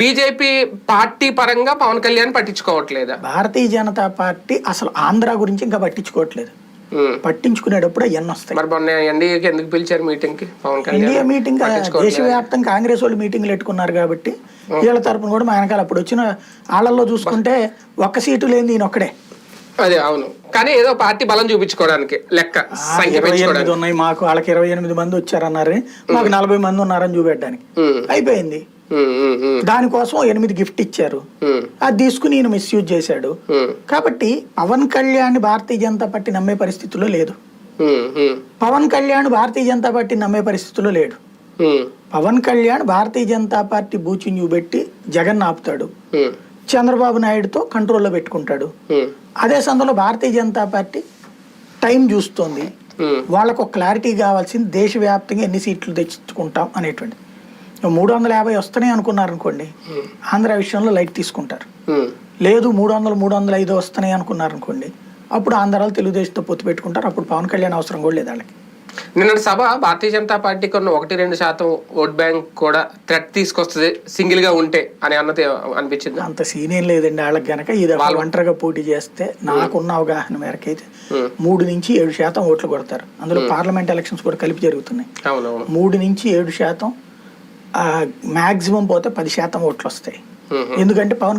BJP party పరంగా పవన్ కళ్యాణ్ పట్టించుకోవట్లేదా? Bharatiya Janata party అసలు ఆంధ్ర గురించి ఇంకా పట్టించుకోవట్లేదు. పట్టించుకునేటప్పుడు అవన్నీ వస్తాయి. మరి మొన్న ఎన్డీఏకి ఎందుకు పిలిచారు మీటింగ్కి పవన్ కళ్యాణ్ మీటింగ్? దేశవ్యాప్తంగా కాంగ్రెస్ వాళ్ళు మీటింగ్లు పెట్టుకున్నారు కాబట్టి వీళ్ళ తరపున కూడా మా వెనకాల అప్పుడు వచ్చిన వాళ్ళల్లో చూసుకుంటే ఒక్క సీటు లేని ఈయన ఒక్కడే. అదే అవును. కానీ ఏదో పార్టీ బలం చూపించుకోవడానికి లెక్క ఉన్నాయి మాకు వాళ్ళకి ఇరవై ఎనిమిది మంది వచ్చారన్నారు. మాకు నలభై మంది ఉన్నారని చూపెట్టడానికి. అయిపోయింది. దానికోసం ఎనిమిది గిఫ్ట్ ఇచ్చారు. అది తీసుకుని ఈయన మిస్యూజ్ చేశాడు. కాబట్టి పవన్ కళ్యాణ్ భారతీయ జనతా పార్టీ నమ్మే పరిస్థితిలో లేదు. పవన్ కళ్యాణ్ భారతీయ జనతా పార్టీ నమ్మే పరిస్థితిలో లేడు. పవన్ కళ్యాణ్ భారతీయ జనతా పార్టీ బూచిని చూపెట్టి జగన్ ఆపుతాడు. చంద్రబాబు నాయుడుతో కంట్రోల్లో పెట్టుకుంటాడు. అదే సందర్భంలో భారతీయ జనతా పార్టీ టైం చూస్తోంది. వాళ్ళకు ఒక క్లారిటీ కావాల్సింది దేశవ్యాప్తంగా ఎన్ని సీట్లు తెచ్చుకుంటాం అనేటువంటి మూడు వందల యాభై వస్తున్నాయి అనుకున్నారు అనుకోండి ఆంధ్ర విషయంలో లైట్ తీసుకుంటారు. ఉమ్. లేదు మూడు వందలు మూడు వందల ఐదు వస్తున్నాయి అనుకున్నారు అనుకోండి అప్పుడు ఆంధ్రాలో తెలుగుదేశంతో పొత్తు పెట్టుకుంటారు అప్పుడు పవన్ కళ్యాణ్ అవసరం కూడా లేదు వాళ్ళకి. నిన్నటి సభ భారతీయ జనతా పార్టీకి ఉన్న ఒకటి రెండు శాతం ఓట్ బ్యాంక్ కూడా థ్రెట్ తీసుకొస్తుంది సింగిల్గా ఉంటే అని అన్నది అనిపించింది? అంత సీన్ ఏం లేదండి వాళ్ళకి గనక. ఇది వాళ్ళు ఒంటరిగా పోటీ చేస్తే నాకున్న అవగాహన మేరకు అయితే మూడు నుంచి ఏడు శాతం ఓట్లు కొడతారు. అందులో పార్లమెంట్ ఎలక్షన్స్ కూడా కలిపి జరుగుతున్నాయి. మూడు నుంచి ఏడు శాతం మాక్సిమం పోతే పది శాతం ఓట్లు వస్తాయి. ఎందుకంటే పవన్ కళ్యాణ్